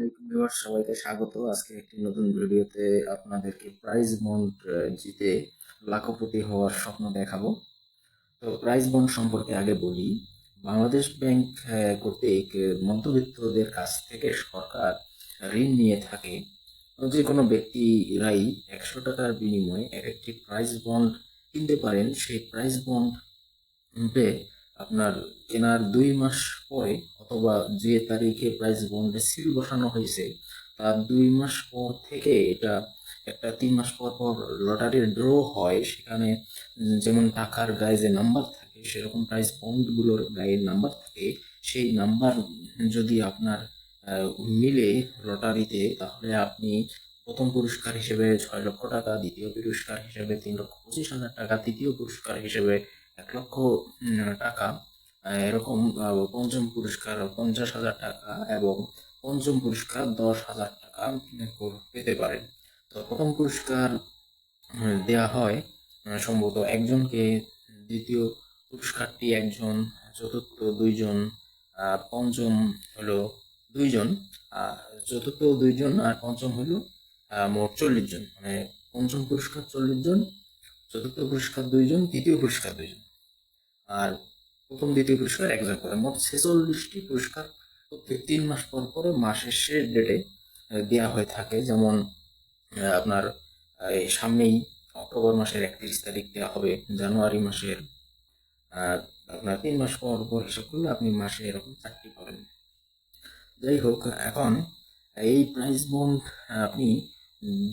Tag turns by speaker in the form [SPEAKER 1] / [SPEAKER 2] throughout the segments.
[SPEAKER 1] আসসালামাইকুম ভিউয়ার সবাইকে স্বাগত। আজকে একটি নতুন ভিডিওতে আপনাদেরকে প্রাইজ বন্ড জিতে লাখপতি হওয়ার স্বপ্ন দেখাবো। তো প্রাইজ বন্ড সম্পর্কে আগে বলি, বাংলাদেশ ব্যাংক কর্তৃক মধ্যবিত্তদের কাছ থেকে সরকার ঋণ নিয়ে থাকে। যে কোনো ব্যক্তিরাই একশো টাকার বিনিময়ে এক একটি প্রাইজ বন্ড কিনতে পারেন। সেই প্রাইজ বন্ড আপনার কেনার দুই মাস পরে অথবা যে তারিখে প্রাইস বন্ডে সিল বসানো হয়েছে, তার দুই মাস পর থেকে এটা একটা তিন মাস পর পর লটারির ড্র হয়। সেখানে যেমন টাকার গায়ে যে নাম্বার থাকে, সেরকম প্রাইস বন্ডগুলোর গায়ে নাম্বার থাকে। সেই নাম্বার যদি আপনার মিলে লটারিতে, তাহলে আপনি প্রথম পুরস্কার হিসেবে ছয় লক্ষ টাকা, দ্বিতীয় পুরস্কার হিসেবে তিন লক্ষ পঁচিশ হাজার টাকা, তৃতীয় পুরস্কার হিসেবে এক লক্ষ টাকা এরকম পঞ্চম পুরস্কার পঞ্চাশ হাজার টাকা এবং পঞ্চম পুরস্কার দশ হাজার টাকা পেতে পারেন। তো প্রথম পুরস্কার দেয়া হয় সম্ভবত একজনকে, দ্বিতীয় পুরস্কারটি একজন, চতুর্থ দুইজন পঞ্চম হলো দুইজন চতুর্থ দুইজন, আর পঞ্চম হলো মোট চল্লিশ জন। মানে পঞ্চম পুরস্কার চল্লিশ জন, চতুর্থ পুরস্কার দুইজন, তৃতীয় পুরস্কার দুইজন। আর প্রথম দ্বিতীয় পুরস্কার একজন করে। মোট ছেচল্লিশটি পুরস্কার প্রত্যেক তিন মাস পর পরে মাসের শেষ ডেটে দেওয়া হয়ে থাকে। যেমন আপনার সামনেই অক্টোবর মাসের একত্রিশ তারিখ দেওয়া হবে, জানুয়ারি মাসের আপনার তিন মাস পর পর হিসাব করলে আপনি মাসে এরকম চারটি পাবেন। যাই হোক, এখন এই প্রাইস বন্ড আপনি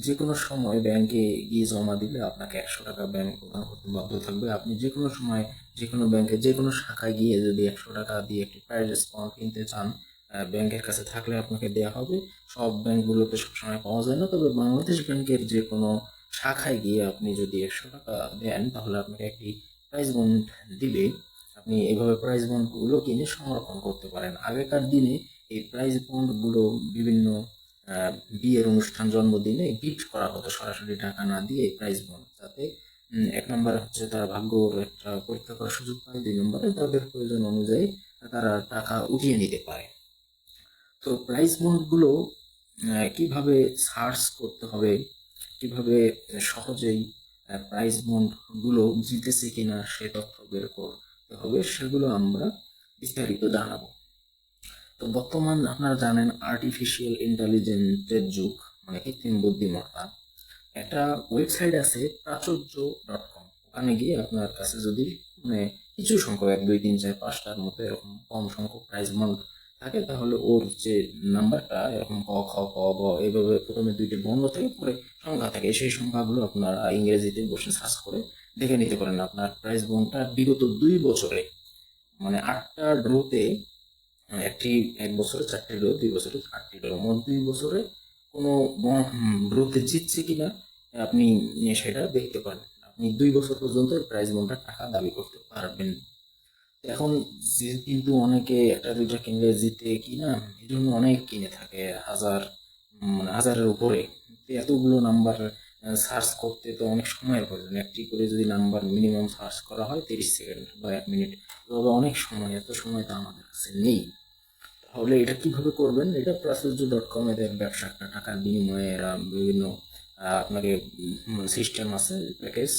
[SPEAKER 1] যে কোনো সময় ব্যাংকে গিয়ে জমা দিলে আপনাকে একশো টাকা ব্যাংক প্রদান করতে বাধ্য থাকবে। আপনি যে কোনো সময় যে কোনো ব্যাংকে যে কোনো শাখায় গিয়ে যদি একশো টাকা দিয়ে একটি প্রাইজ বন্ড কিনতে চান ব্যাংকের কাছে থাকলে আপনাকে দেওয়া হবে। সব ব্যাংকগুলোতে সবসময় পাওয়া যায় না। তবে বাংলাদেশ ব্যাংকের যে কোনো শাখায় গিয়ে আপনি যদি একশো টাকা দেন, তাহলে আপনাকে একটি প্রাইজ বন্ড দিবে। আপনি এইভাবে প্রাইজ বন্ডগুলো কিনে সংরক্ষণ করতে পারেন। আগেকার দিনে এই প্রাইজ বন্ডগুলো বিভিন্ন বিয়ের অনুষ্ঠান, জন্মদিনে গিফট করা হতো। সরাসরি টাকা না দিয়ে এই প্রাইজ বন্ড যাতে এক নম্বরে হচ্ছে তারা ভাগ্য একটা পরীক্ষা করার সুযোগ পায়। দুই নম্বরে তাদের প্রয়োজন অনুযায়ী তারা টাকা উঠিয়ে নিতে পারে। তো প্রাইজ বন্ডগুলো কীভাবে সার্চ করতে হবে, কীভাবে সহজেই প্রাইজ বন্ডগুলো জিতেছে কিনা সে তথ্য বের করতে হবে, সেগুলো আমরা বিস্তারিত জানাব। তো বর্তমান আপনারা জানেন আর্টিফিশিয়াল ইন্টেলিজেন্সের যুগ মানে কৃত্রিম বুদ্ধিমত্তা। একটা ওয়েবসাইট আছে প্রাচুর্য ডট কম ওখানে গিয়ে আপনার কাছে যদি মানে কিছু সংখ্যক, এক, দুই, তিন, চার, পাঁচটার মতো এরকম কম সংখ্যক প্রাইজ বন্ড থাকে, তাহলে ওর যে নাম্বারটা এরকম ক, খ, ক, গ, এইভাবে প্রথমে দুইটি বন্ধ থেকে, পরে সংখ্যা থাকে। সেই সংখ্যাগুলো আপনারা ইংরেজিতে বসে সার্চ করে দেখে নিতে পারেন। আপনার প্রাইজ বন্ডটা বিগত দুই বছরে মানে আটটা ড্রোতে একটি, এক বছরে চারটি ড্রো দুই বছরে আটটি ড্র মোট দুই বছরে কোনো ড্রোতে জিতছে কিনা আপনি সেটা দেখতে পারেন। আপনি দুই বছর পর্যন্ত প্রাইজ বন্ডটা টাকা দাবি করতে পারবেন। এখন যে কিন্তু অনেকে একটা, দুইটা কিনলে জিতে কিনা, এই জন্য অনেক কিনে থাকে, হাজার মানে হাজারের উপরে। এতগুলো নাম্বার সার্চ করতে তো অনেক সময়ের প্রয়োজন। একটি করে যদি নাম্বার মিনিমাম সার্চ করা হয়, তিরিশ সেকেন্ড বা এক মিনিট তবে অনেক সময়, এত সময় তো আমাদের কাছে নেই। তাহলে এটা কীভাবে করবেন? এটা প্রাচুর্য ডট কম এদের ব্যবসা টাকার বিনিময়ে এরা বিভিন্ন আপনাকে সিস্টেম আছে প্যাকেজ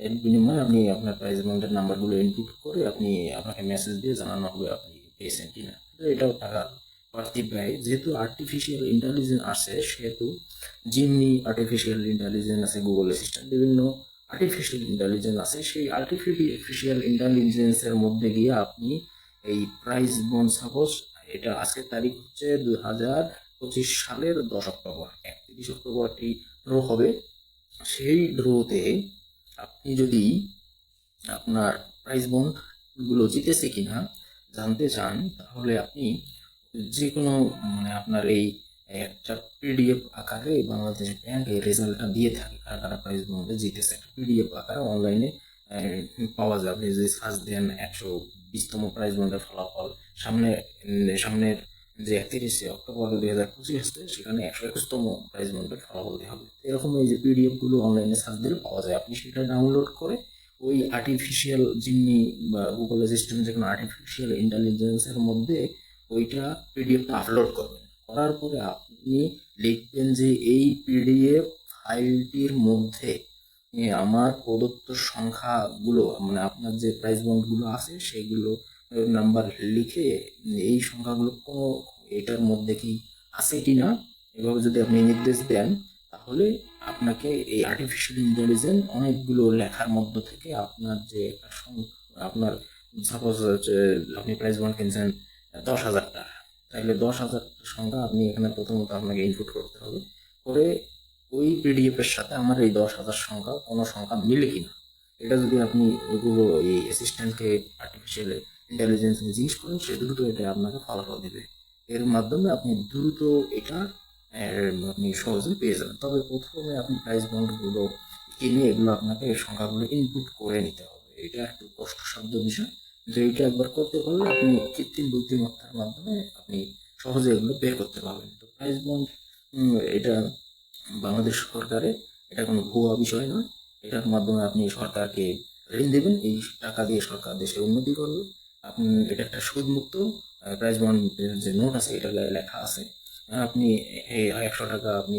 [SPEAKER 1] এর বিনিময়ে আপনি আপনার প্রাইস বন্ডের নাম্বারগুলো ইনপুট করে আপনি আপনাকে মেসেজ দিয়ে জানানো হবে আপনি পেয়েছেন কি না তো এটাও টাকা বাড়তি ব্যয় যেহেতু আর্টিফিশিয়াল ইন্টেলিজেন্স আছে, সেহেতু জিমনি আর্টিফিশিয়াল ইন্টেলিজেন্স আছে গুগল অ্যাসিস্ট্যান্ট বিভিন্ন আর্টিফিশিয়াল ইন্টেলিজেন্স আছে। সেই আর্টিফিশিয়াল ইন্টেলিজেন্সের মধ্যে গিয়ে আপনি এই প্রাইস বন্ড সাপোজ এটা আজকের তারিখ হচ্ছে দুই হাজার পঁচিশ সালের দশ অক্টোবর, একত্রিশ অক্টোবর একটি ড্র হবে সেই ড্রোতে আপনি যদি আপনার প্রাইজ বন্ডগুলো জিতেছে কিনা জানতে চান, তাহলে আপনি যে কোনো মানে আপনার এই একটা পিডিএফ আকারে বাংলাদেশ ব্যাংক এই রেজাল্টটা দিয়ে থাকে, কারা কারা প্রাইজ বন্ডে জিতেছে। একটা পিডিএফ আকারে অনলাইনে পাওয়া যাবে আপনি যদি সার্চ দেন একশো বিশতম প্রাইজ বন্ডের ফলাফল, সামনে, সামনের যে একত্রিশে অক্টোবর দুই হাজার পঁচিশ আসছে, সেখানে একশো একুশতম প্রাইজ বন্ডের ফলাফল দেওয়া হবে। এরকম এই যে পিডিএফগুলো অনলাইনে সার্চ দিলে পাওয়া যায়। আপনি সেটা ডাউনলোড করে ওই আর্টিফিশিয়াল জিমনি বা গুগল অ্যাসিস্ট্যান্ট যে কোনো আর্টিফিশিয়াল ইন্টেলিজেন্সের মধ্যে ওইটা পিডিএফটা আপলোড করবেন। করার পরে আপনি লিখবেন যে এই পিডিএফ ফাইলটির মধ্যে আমার প্রদত্ত সংখ্যাগুলো মানে আপনার যে প্রাইস বন্ডগুলো আছে, সেগুলো নাম্বার লিখে এই সংখ্যাগুলো কোনো এটার মধ্যে কি আছে কি না, এভাবে যদি আপনি নির্দেশ দেন, তাহলে আপনাকে এই আর্টিফিশিয়াল ইন্টেলিজেন্স অনেকগুলো লেখার মধ্য থেকে আপনার যে আপনার সাপোজ আপনি প্রাইস বন্ড কিনছেন দশ হাজার টাকা, তাহলে দশ হাজার সংখ্যা আপনি এখানে প্রথমত আপনাকে ইনপুট করতে হবে, করে ওই পিডিএফ এর সাথে আমার এই দশ হাজার সংখ্যা কোনো সংখ্যা মিলে কিনা। এটা যদি আপনি গুগল এই অ্যাসিস্ট্যান্টকে আর্টিফিশিয়াল ইন্টেলিজেন্স জিজ্ঞেস করেন সে দ্রুত এটা আপনাকে ফলাফল দিবে। এর মাধ্যমে আপনি দ্রুত এটা আপনি সহজে পেয়ে যাবেন। তবে প্রথমে আপনি প্রাইস বন্ডগুলো কিনে এগুলো আপনাকে সংখ্যাগুলো ইনপুট করে নিতে হবে। এটা একটু কষ্টসাধ্য বিষয়। কিন্তু এটা একবার করতে পারলে আপনি কৃত্রিম বুদ্ধিমত্তার মাধ্যমে আপনি সহজে এগুলো বের করতে পারবেন। তো প্রাইস বন্ড এটা বাংলাদেশ সরকারে এটা কোনো ভুয়া বিষয় নয়। এটার মাধ্যমে আপনি সরকারকে ঋণ দেবেন। এই টাকা দিয়ে সরকার দেশের উন্নতি করবে। আপনি এটা একটা সুদমুক্ত প্রাইস বন্ডের যে নোট আছে এটা লেখা আছে। আপনি একশো টাকা আপনি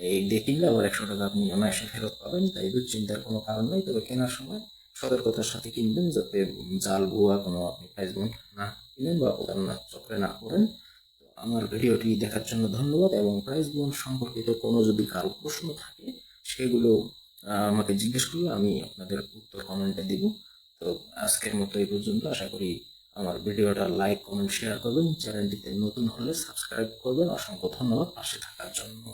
[SPEAKER 1] এই দিয়ে কিনলে আবার একশো টাকা আপনি অনায়াসে ফেরত পাবেন, তাই দুশ্চিন্তার কোনো কারণ নেই। তবে কেনার সময় সতর্কতার সাথে কিনবেন, যাতে জাল, ভুয়া কোনো আপনি প্রাইস বন্ড না কিনেন বা প্রতারণার চক্রে না পড়েন। তো আমার ভিডিওটি দেখার জন্য ধন্যবাদ, এবং প্রাইস বন্ড সম্পর্কিত কোনো যদি কারও প্রশ্ন থাকে, সেগুলো আমাকে জিজ্ঞেস করলে আমি আপনাদের উত্তর কমেন্টে দিব। তো আজকের মতো এই পর্যন্ত। আশা করি আমার ভিডিওটা লাইক কমেন্ট শেয়ার করবেন। চ্যানেলটিতে নতুন হলে সাবস্ক্রাইব করবেন। অসংখ্য ধন্যবাদ পাশে থাকার জন্য।